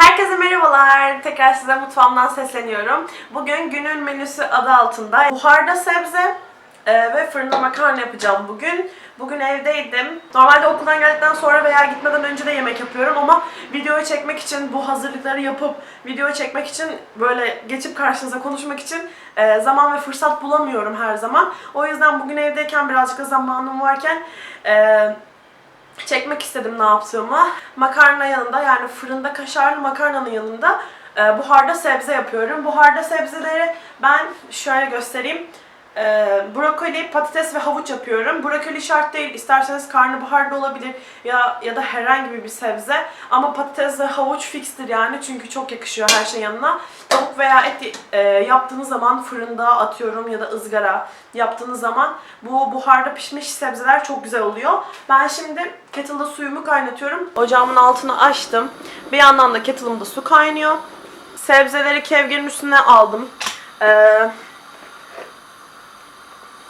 Herkese merhabalar. Tekrar size mutfağımdan sesleniyorum. Bugün günün menüsü adı altında buharda sebze e, ve fırında makarna yapacağım bugün. Bugün evdeydim. Normalde okuldan geldikten sonra veya gitmeden önce de yemek yapıyorum ama videoyu çekmek için bu hazırlıkları yapıp videoyu çekmek için böyle geçip karşınıza konuşmak için e, zaman ve fırsat bulamıyorum her zaman. O yüzden bugün evdeyken birazcık da zamanım varken e, çekmek istedim ne yaptığımı. Makarna yanında yani fırında kaşarlı makarnanın yanında e, buharda sebze yapıyorum. Buharda sebzeleri ben şöyle göstereyim. E, brokoli, patates ve havuç yapıyorum. Brokoli şart değil. İsterseniz karnabahar da olabilir ya ya da herhangi bir sebze. Ama patates ve havuç fikstir yani çünkü çok yakışıyor her şey yanına. Tavuk veya et e, yaptığınız zaman fırında atıyorum ya da ızgara yaptığınız zaman bu buharda pişmiş sebzeler çok güzel oluyor. Ben şimdi kettle'da suyumu kaynatıyorum. Ocağımın altını açtım. Bir yandan da kettle'ımda su kaynıyor. Sebzeleri kevgirin üstüne aldım. Ee,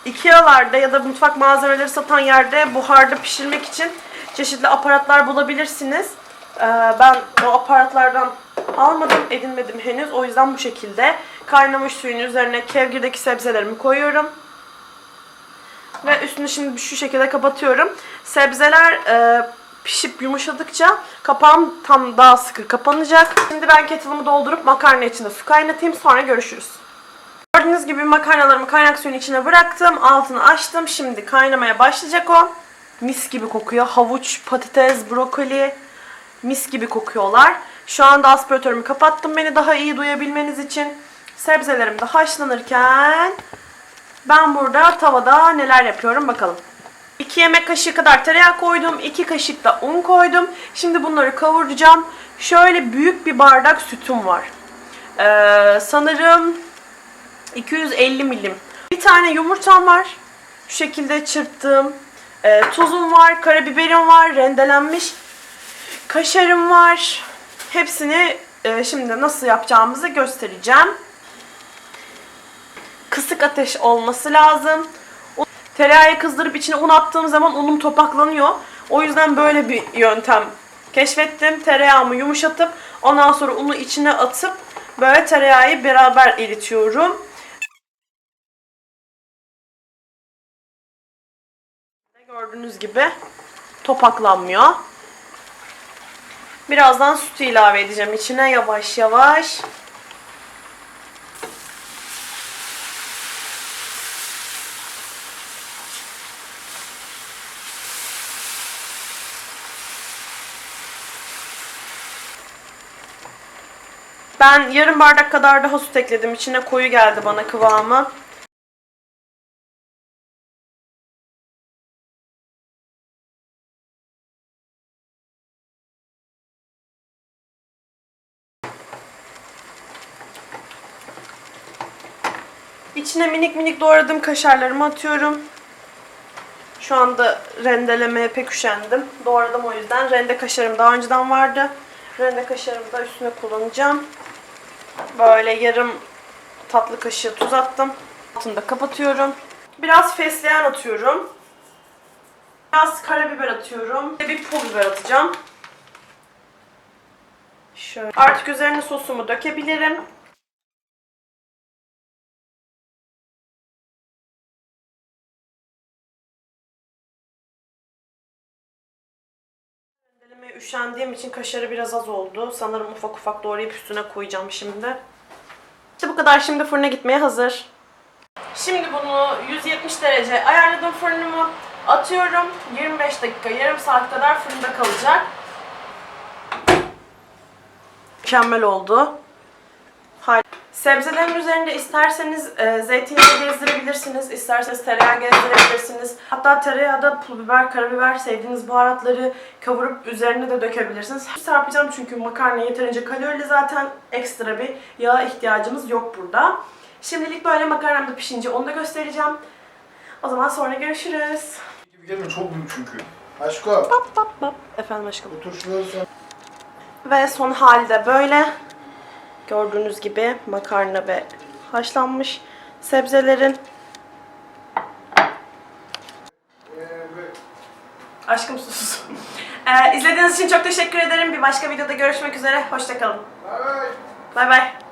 Ikea'larda ya da mutfak malzemeleri satan yerde buharda pişirmek için çeşitli aparatlar bulabilirsiniz. Ee, ben o aparatlardan almadım, edinmedim henüz. O yüzden bu şekilde kaynamış suyun üzerine kevgirdeki sebzelerimi koyuyorum. Ve üstünü şimdi şu şekilde kapatıyorum. Sebzeler e, pişip yumuşadıkça kapağım tam daha sıkı kapanacak. Şimdi ben kettle'ımı doldurup makarna içinde su kaynatayım. Sonra görüşürüz. Gördüğünüz gibi makarnalarımı kaynak suyun içine bıraktım. Altını açtım. Şimdi kaynamaya başlayacak o. Mis gibi kokuyor. Havuç, patates, brokoli mis gibi kokuyorlar. Şu anda aspiratörümü kapattım beni daha iyi duyabilmeniz için. Sebzelerim de haşlanırken ben burada tavada neler yapıyorum bakalım. 2 yemek kaşığı kadar tereyağı koydum. 2 kaşık da un koydum. Şimdi bunları kavuracağım. Şöyle büyük bir bardak sütüm var. Ee, sanırım 250 milim. Bir tane yumurtam var. Şu şekilde çırptım. Ee, tuzum var, karabiberim var, rendelenmiş. Kaşarım var. Hepsini e, şimdi nasıl yapacağımızı göstereceğim. Kısık ateş olması lazım. Tereyağı kızdırıp içine un attığım zaman unum topaklanıyor. O yüzden böyle bir yöntem keşfettim. Tereyağımı yumuşatıp ondan sonra unu içine atıp böyle tereyağı beraber eritiyorum. Gördüğünüz gibi topaklanmıyor. Birazdan sütü ilave edeceğim içine yavaş yavaş. Ben yarım bardak kadar daha süt ekledim. İçine koyu geldi bana kıvamı. İçine minik minik doğradığım kaşarlarımı atıyorum. Şu anda rendelemeye pek üşendim. Doğradım o yüzden. Rende kaşarım daha önceden vardı. Rende kaşarımı da üstüne kullanacağım. Böyle yarım tatlı kaşığı tuz attım. Altını da kapatıyorum. Biraz fesleğen atıyorum. Biraz karabiber atıyorum. Ve bir pul biber atacağım. Şöyle. Artık üzerine sosumu dökebilirim. Üşendiğim için kaşarı biraz az oldu. Sanırım ufak ufak doğrayıp üstüne koyacağım şimdi. İşte bu kadar şimdi fırına gitmeye hazır. Şimdi bunu 170 derece ayarladım fırınımı. Atıyorum. 25 dakika, yarım saat kadar fırında kalacak. Mükemmel oldu. Sebzelerin üzerinde isterseniz e, zeytinyağı gezdirebilirsiniz, isterseniz tereyağı gezdirebilirsiniz. Hatta tereyağda pul biber, karabiber, sevdiğiniz baharatları kavurup üzerine de dökebilirsiniz. Serpeceğim çünkü makarna yeterince kalorili zaten ekstra bir yağ ihtiyacımız yok burada. Şimdilik böyle makarnam da pişince onu da göstereceğim. O zaman sonra görüşürüz. gibi gelme çok büyük çünkü. Aşko Bap bap bap. Efendim aşkım. bu turşuları sen Ve son halde böyle gördüğünüz gibi makarna ve haşlanmış sebzelerin ve aşkım sus. Ee, izlediğiniz için çok teşekkür ederim. Bir başka videoda görüşmek üzere. Hoşçakalın. Bay bay. Bay bay.